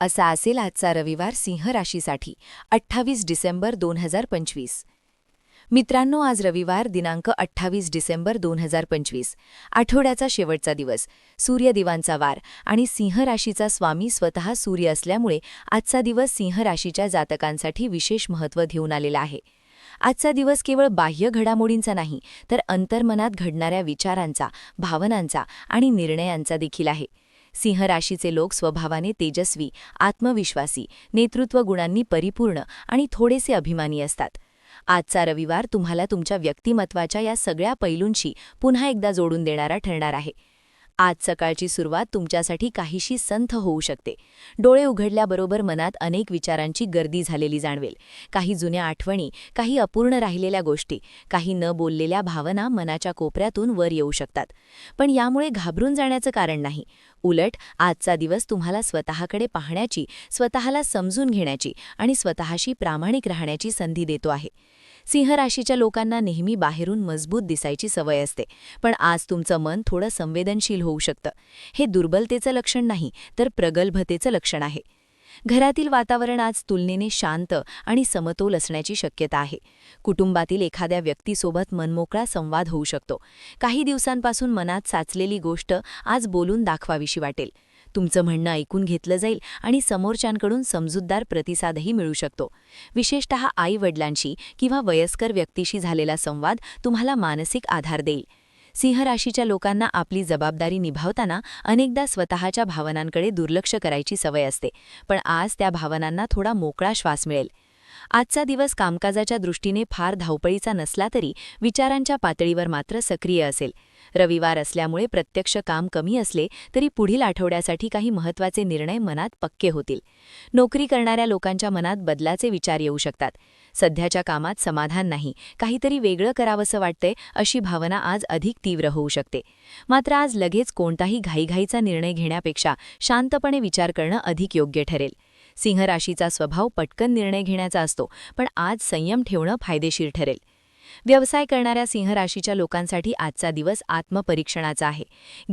असा असेल आजचा रविवार सिंह राशीसाठी अठ्ठावीस डिसेंबर दोन हजार पंचवीस. मित्रांनो आज रविवार दिनांक अठ्ठावीस डिसेंबर दोन हजार पंचवीस. आठवड्याचा शेवटचा दिवस. सूर्यदिवांचा वार आणि सिंह राशीचा स्वामी स्वतः सूर्य असल्यामुळे आजचा दिवस सिंह राशीच्या जातकांसाठी विशेष महत्त्व घेऊन आलेला आहे. आजचा दिवस केवळ बाह्य घडामोडींचा नाही तर अंतर्मनात घडणाऱ्या विचारांचा भावनांचा आणि निर्णयांचा देखील आहे. सिंह राशीचे लोक स्वभावाने तेजस्वी आत्मविश्वासी नेतृत्व गुणांनी परिपूर्ण आणि थोडेसे अभिमानी असतात. आजचा रविवार तुम्हाला तुमच्या व्यक्तिमत्वाच्या या सगळ्या पैलूंशी पुन्हा एकदा जोडून देणारा ठरणार आहे. आज सकाळची सुरुवात तुमच्यासाठी काहीशी संथ होऊ शकते. डोळे उघडल्याबरोबर मनात अनेक विचारांची गर्दी झालेली जाणवेल. काही जुन्या आठवणी काही अपूर्ण राहिलेल्या गोष्टी काही न बोललेल्या भावना मनाच्या कोपऱ्यातून वर येऊ शकतात. पण यामुळे घाबरून जाण्याचं कारण नाही. उलट आजचा दिवस तुम्हाला स्वतःकडे पाहण्याची स्वतःला समजून घेण्याची आणि स्वतःशी प्रामाणिक राहण्याची संधी देतो आहे. सिंह राशीच्या लोकांना नेहमी बाहेरून मजबूत दिसायची सवय असते. पण आज तुमचं मन थोडं संवेदनशील होऊ शकतं. हे दुर्बलतेचं लक्षण नाही तर प्रगल्भतेचं लक्षण आहे. घरातील वातावरण आज तुलनेने शांत आणि समतोल असण्याची शक्यता आहे. कुटुंबातील एखाद्या व्यक्तीसोबत मनमोकळा संवाद होऊ शकतो. काही दिवसांपासून मनात साचलेली गोष्ट आज बोलून दाखवावीशी वाटेल. तुमचं म्हणणं ऐकून घेतलं जाईल आणि समोरच्यांकडून समजूतदार प्रतिसादही मिळू शकतो. विशेषतः आई वडिलांशी किंवा वयस्कर व्यक्तीशी झालेला संवाद तुम्हाला मानसिक आधार देईल. सिंह राशीच्या लोकांना आपली जबाबदारी निभावताना अनेकदा स्वतःच्या भावनांकडे दुर्लक्ष करायची सवय असते पण आज त्या भावनांना थोडा मोकळा श्वास मिळेल. आजचा दिवस कामकाजाच्या दृष्टीने फार धावपळीचा नसला तरी विचारांच्या पातळीवर मात्र सक्रिय असेल. रविवार असल्यामुळे प्रत्यक्ष काम कमी असले तरी पुढील आठवड्यासाठी काही महत्त्वाचे निर्णय मनात पक्के होतील. नोकरी करणाऱ्या लोकांच्या मनात बदलाचे विचार येऊ शकतात. सध्याच्या कामात समाधान नाही. काहीतरी वेगळं करावंसं वाटतंय अशी भावना आज अधिक तीव्र होऊ शकते. मात्र आज लगेच कोणताही घाईघाईचा निर्णय घेण्यापेक्षा शांतपणे विचार करणं अधिक योग्य ठरेल. सिंह राशीचा स्वभाव पटकन निर्णय घेण्याचा असतो पण आज संयम ठेवणं फायदेशीर ठरेल. व्यवसाय करणाऱ्या सिंह राशीच्या लोकांसाठी आजचा दिवस आत्मपरीक्षणाचा आहे.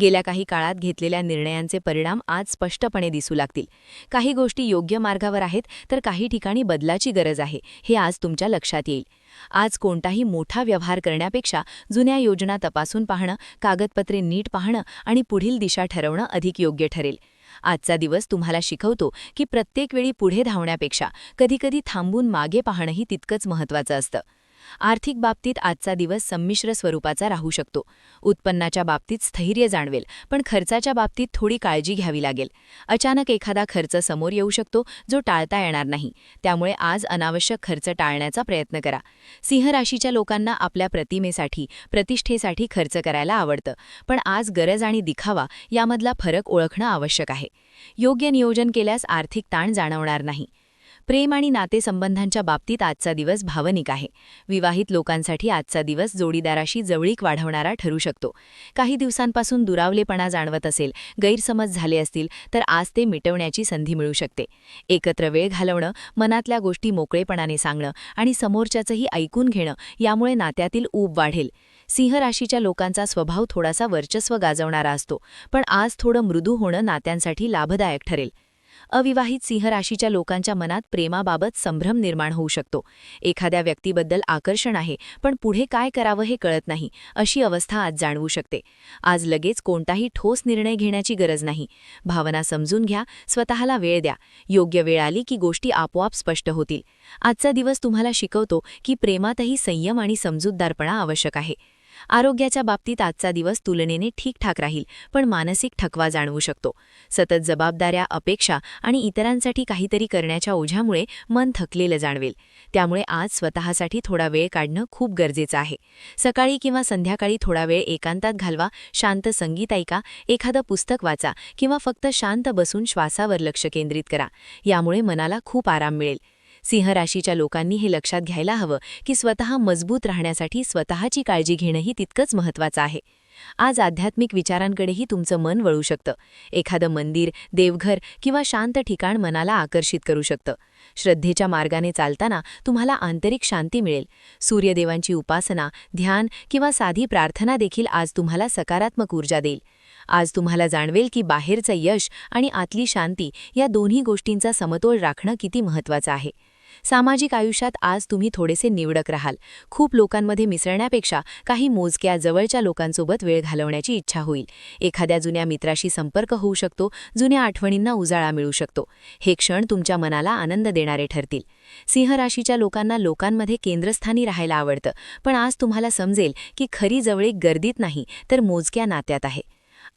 गेल्या काही काळात घेतलेल्या निर्णयांचे परिणाम आज स्पष्टपणे दिसू लागतील. काही गोष्टी योग्य मार्गावर आहेत तर काही ठिकाणी बदलाची गरज आहे हे आज तुमच्या लक्षात येईल. आज कोणताही मोठा व्यवहार करण्यापेक्षा जुन्या योजना तपासून पाहणं कागदपत्रे नीट पाहणं आणि पुढील दिशा ठरवणं अधिक योग्य ठरेल. आजचा दिवस तुम्हाला शिकवतो की प्रत्येक वेळी पुढे धावण्यापेक्षा कधीकधी थांबून मागे पाहणंही तितकंच महत्त्वाचं असतं. आर्थिक बाबतीत आजचा दिवस संमिश्र स्वरूपाचा राहू शकतो. उत्पन्नाच्या बाबतीत स्थैर्य जाणवेल पण खर्चाच्या बाबतीत थोडी काळजी घ्यावी लागेल. अचानक एखादा खर्च समोर येऊ शकतो जो टाळता येणार नाही. त्यामुळे आज अनावश्यक खर्च टाळण्याचा प्रयत्न करा. सिंह राशीच्या लोकांना आपल्या प्रतिमेसाठी प्रतिष्ठेसाठी खर्च करायला आवडतं पण आज गरज आणि दिखावा यामधला फरक ओळखणं आवश्यक आहे. योग्य नियोजन केल्यास आर्थिक ताण जाणवणार नाही. प्रेम आणि नातेसंबंधांच्या बाबतीत आजचा दिवस भावनिक आहे. विवाहित लोकांसाठी आजचा दिवस जोडीदाराशी जवळीक वाढवणारा ठरू शकतो. काही दिवसांपासून दुरावलेपणा जाणवत असेल गैरसमज झाले असतील तर आज ते मिटवण्याची संधी मिळू शकते. एकत्र वेळ घालवणं मनातल्या गोष्टी मोकळेपणाने सांगणं आणि समोरच्याचंही ऐकून घेणं यामुळे नात्यातील ऊब वाढेल. सिंह राशीच्या लोकांचा स्वभाव थोडासा वर्चस्व गाजवणारा असतो पण आज थोडं मृदू होणं नात्यांसाठी लाभदायक ठरेल. अविवाहित सिंह राशीच्या लोकांच्या मनात प्रेमाबाबत संभ्रम निर्माण होऊ शकतो. एखाद्या व्यक्तीबद्दल आकर्षण आहे पण पुढे काय करावं हे कळत नाही अशी अवस्था आज जाणवू शकते. आज लगेच कोणताही ठोस निर्णय घेण्याची गरज नाही. भावना समजून घ्या स्वतःला वेळ द्या. योग्य वेळ आली की गोष्टी आपोआप स्पष्ट होतील. आजचा दिवस तुम्हाला शिकवतो की प्रेमातही संयम आणि समजूतदारपणा आवश्यक आहे. आरोग्याच्या बाबतीत आजचा दिवस तुलनेने ठीकठाक राहील पण मानसिक थकवा जाणवू शकतो. सतत जबाबदाऱ्या अपेक्षा आणि इतरांसाठी काहीतरी करण्याच्या ओझ्यामुळे मन थकलेलं जाणवेल. त्यामुळे आज स्वतःसाठी थोडा वेळ काढणं खूप गरजेचं आहे. सकाळी किंवा संध्याकाळी थोडा वेळ एकांतात घालवा शांत संगीत ऐका एखादं पुस्तक वाचा किंवा फक्त शांत बसून श्वासावर लक्ष केंद्रित करा. यामुळे मनाला खूप आराम मिळेल. सिंह राशीच्या लोकांनी हे लक्षात घ्यायला हवं की स्वतः मजबूत राहण्यासाठी स्वतःची काळजी घेणंही तितकंच महत्त्वाचं आहे. आज आध्यात्मिक विचारांकडेही तुमचं मन वळू शकतं. एखादं मंदिर देवघर किंवा शांत ठिकाण मनाला आकर्षित करू शकतं. श्रद्धेच्या मार्गाने चालताना तुम्हाला आंतरिक शांती मिळेल. सूर्यदेवांची उपासना ध्यान किंवा साधी प्रार्थना देखील आज तुम्हाला सकारात्मक ऊर्जा देईल. आज तुम्हाला जाणवेल की बाहेरचं यश आणि आतली शांती या दोन्ही गोष्टींचा समतोल राखणं किती महत्त्वाचं आहे. सामाजिक आयुष्यात आज तुम्ही थोडेसे निवडक राहाल. खूप लोकांमध्ये मिसळण्यापेक्षा काही मोजक्या जवळच्या लोकांसोबत वेळ घालवण्याची इच्छा होईल. एखाद्या जुन्या मित्राशी संपर्क होऊ शकतो जुन्या आठवणींना उजाळा मिळू शकतो. हे क्षण तुमच्या मनाला आनंद देणारे ठरतील. सिंह राशीच्या लोकांना लोकांमध्ये केंद्रस्थानी राहायला आवडतं पण आज तुम्हाला समजेल की खरी जवळीक गर्दीत नाही तर मोजक्या नात्यात आहे.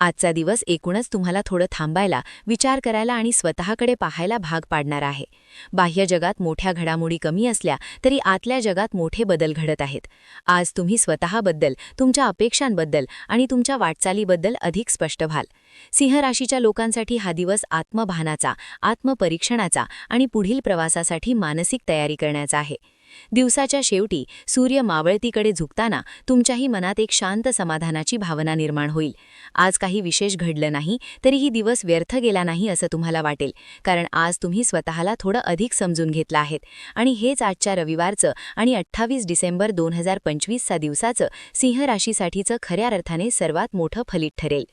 आजचा दिवस एकूणच तुम्हाला थोडं थांबायला विचार करायला आणि स्वतःकडे पाहायला भाग पाडणार आहे. बाह्य जगात मोठ्या घडामोडी कमी असल्या तरी आतल्या जगात मोठे बदल घडत आहेत. आज तुम्ही स्वतःबद्दल तुमच्या अपेक्षांबद्दल आणि तुमच्या वाटचालीबद्दल अधिक स्पष्ट व्हाल. सिंह राशीच्या लोकांसाठी हा दिवस आत्मभानाचा आत्मपरीक्षणाचा आणि पुढील प्रवासासाठी मानसिक तयारी करण्याचा आहे. दिवसाच्या शेवटी सूर्य मावळतीकडे झुकताना तुमच्याही मनात एक शांत समाधानाची भावना निर्माण होईल. आज काही विशेष घडलं नाही तरीही दिवस व्यर्थ गेला नाही असं तुम्हाला वाटेल कारण आज तुम्ही स्वतःला थोडं अधिक समजून घेतलं आहेत. आणि हेच आजच्या रविवारचं आणि अठ्ठावीस डिसेंबर दोन हजार पंचवीसचा दिवसाचं सिंह राशीसाठीचं खऱ्या अर्थाने सर्वात मोठं फलित ठरेल.